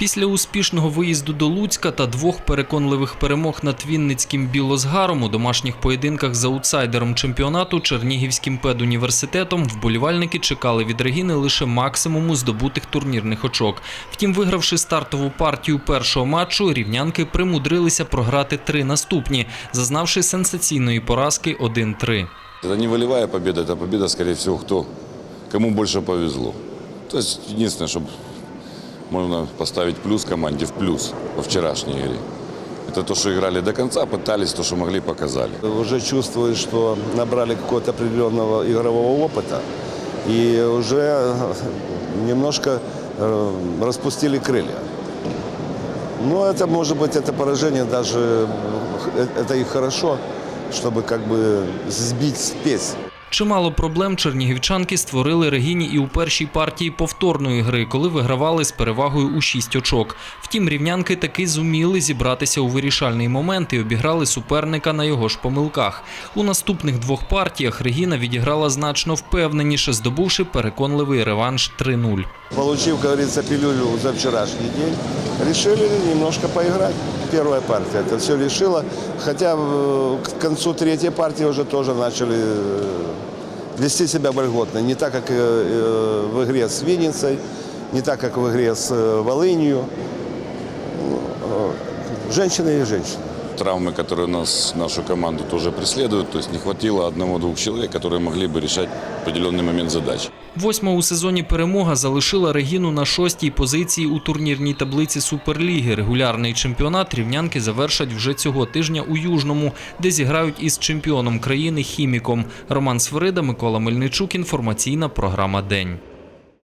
Після успішного виїзду до Луцька та двох переконливих перемог над Вінницьким Білозгаром у домашніх поєдинках з аутсайдером чемпіонату Чернігівським педуніверситетом вболівальники чекали від Регіни лише максимуму здобутих турнірних очок. Втім, вигравши стартову партію першого матчу, рівнянки примудрилися програти три наступні, зазнавши сенсаційної поразки 1-3. Это не волевая победа, это победа, скорее всего, кто, кому больше повезло. То есть, единственное, чтобы можно поставить плюс команде в плюс во вчерашней игре. Это то, что играли до конца, пытались, то, что могли, показали. Уже чувствую, что набрали какого-то определенного игрового опыта и уже немножко э, распустили крылья. Но это, может быть, это поражение даже, э, это и хорошо, чтобы как бы сбить спесь. Чимало проблем чернігівчанки створили Регіні і у першій партії повторної гри, коли вигравали з перевагою у 6 очок. Втім, рівнянки таки зуміли зібратися у вирішальний момент і обіграли суперника на його ж помилках. У наступних двох партіях Регіна відіграла значно впевненіше, здобувши переконливий реванш 3-0. Получив, как говорится, пилюлю за вчерашний день, решили немножко поиграть. Первая партия это все решила. Хотя э, к концу третьей партии уже тоже начали э, вести себя вольготно. Не так, как э, э, в игре с Винницей, не так, как в игре с э, Волынью. Ну, э, Женщины и женщины. Травмы, которые нас, нашу команду тоже преследуют, то есть не хватило одного-двух человек, которые могли бы решать в определенный момент задач. Восьма у сезоні перемога залишила Регіну на шостій позиції у турнірній таблиці Суперліги. Регулярний чемпіонат рівнянки завершать вже цього тижня у Южному, де зіграють із чемпіоном країни Хіміком. Роман Свирида, Микола Мельничук. Інформаційна програма День.